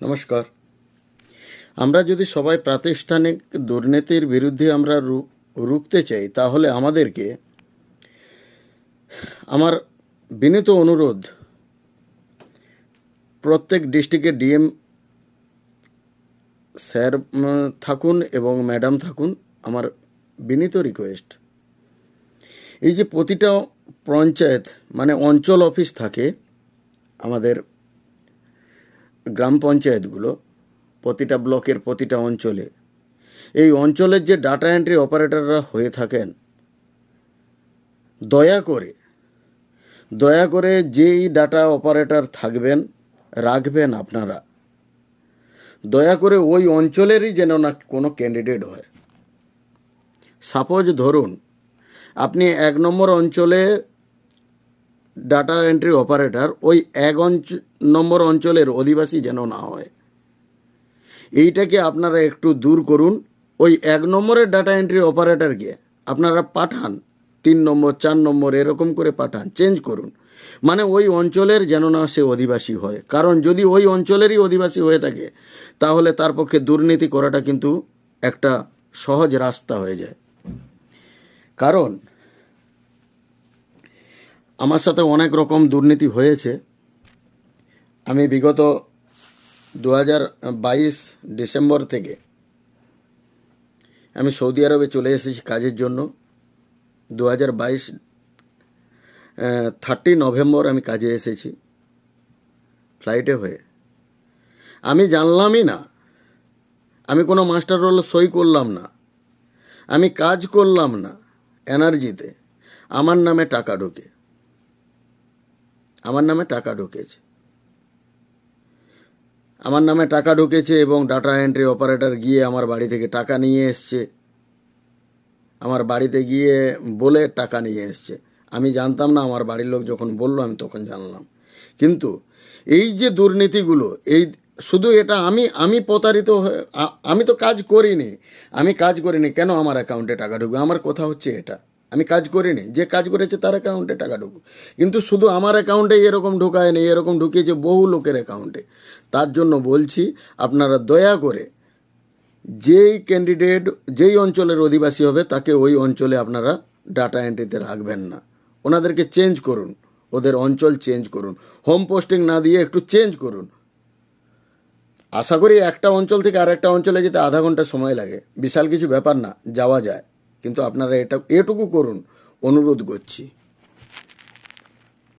নমস্কার। আমরা যদি সবাই প্রাতিষ্ঠানিক দুর্নীতির বিরুদ্ধে আমরা রুখতে চাই, তাহলে আমাদেরকে আমার বিনীত অনুরোধ, প্রত্যেক ডিস্ট্রিক্টের ডিএম স্যার থাকুন এবং ম্যাডাম থাকুন, আমার বিনীত রিকোয়েস্ট। এই যে প্রতিটা পঞ্চায়েত মানে অঞ্চল অফিস থাকে আমাদের গ্রাম পঞ্চায়েতগুলো প্রতিটা ব্লকের প্রতিটা অঞ্চলে। এই অঞ্চলের যে ডাটা এন্ট্রি অপারেটররা হয়ে থাকেন, দয়া করে দয়া করে যেই ডাটা অপারেটর থাকবেন, রাখবেন আপনারা। দয়া করে ওই অঞ্চলেরই যেন না কোনো ক্যান্ডিডেট হয়। সাপোজ ধরুন, আপনি এক নম্বর অঞ্চলে ডাটা এন্ট্রি অপারেটর ওই এক অঞ্চ, নম্বর অঞ্চলের অধিবাসী যেন না হয়। এইটাকে আপনারা একটু দূর করুন। ওই এক নম্বরের ডাটা এন্ট্রি অপারেটরকে আপনারা পাঠান। তিন নম্বর, চার নম্বর, এরকম করে পাঠান, চেঞ্জ করুন। মানে ওই অঞ্চলের যেন না সে অধিবাসী হয়। কারণ যদি ওই অঞ্চলেরই অধিবাসী হয়ে থাকে, তাহলে তার পক্ষে দুর্নীতি করাটা কিন্তু একটা সহজ রাস্তা হয়ে যায়। কারণ আমার সাথে অনেক রকম দুর্নীতি হয়েছে। আমি বিগত দু বাইশ ডিসেম্বর থেকে আমি সৌদি আরবে চলে এসেছি কাজের জন্য। দু হাজার বাইশ থার্টি নভেম্বর আমি কাজে এসেছি, ফ্লাইটে হয়ে। আমি জানলামই না। আমি কোনো মাস্টার রোল সই করলাম না। আমি কাজ করলাম না এনার্জিতে। আমার নামে টাকা ঢোকে। আমার নামে টাকা ঢুকেছে। আমার নামে টাকা ঢুকেছে এবং ডাটা এন্ট্রি অপারেটর গিয়ে আমার বাড়ি থেকে টাকা নিয়ে এসছে। আমার বাড়িতে গিয়ে বলে টাকা নিয়ে এসছে। আমি জানতাম না, আমার বাড়ির লোক যখন বলল, আমি তখন জানলাম। কিন্তু এই যে দুর্নীতিগুলো, এই শুধু এটা আমি আমি প্রতারিত আমি তো কাজ করিনি। আমি কাজ করিনি, কেন আমার অ্যাকাউন্টে টাকা ঢুকবে? আমার কথা হচ্ছে এটা। আমি কাজ করিনি, যে কাজ করেছে তার অ্যাকাউন্টে টাকা ঢুকুক কিন্তু শুধু আমার অ্যাকাউন্টে এরকম ঢোকায়নি এরকম ঢুকিয়েছে বহু লোকের অ্যাকাউন্টে তার জন্য বলছি, আপনারা দয়া করে যেই ক্যান্ডিডেট যেই অঞ্চলের অধিবাসী হবে, তাকে ওই অঞ্চলে আপনারা ডাটা এন্ট্রিতে রাখবেন না। ওনাদেরকে চেঞ্জ করুন, ওদের অঞ্চল চেঞ্জ করুন হোম পোস্টিং না দিয়ে একটু চেঞ্জ করুন। আশা করি একটা অঞ্চল থেকে আরেকটা অঞ্চলে যেতে আধা ঘণ্টা সময় লাগে। বিশাল কিছু ব্যাপার না, যাওয়া যায়। কিন্তু আপনারা এটা এটুকু করুন অনুরোধ করছি।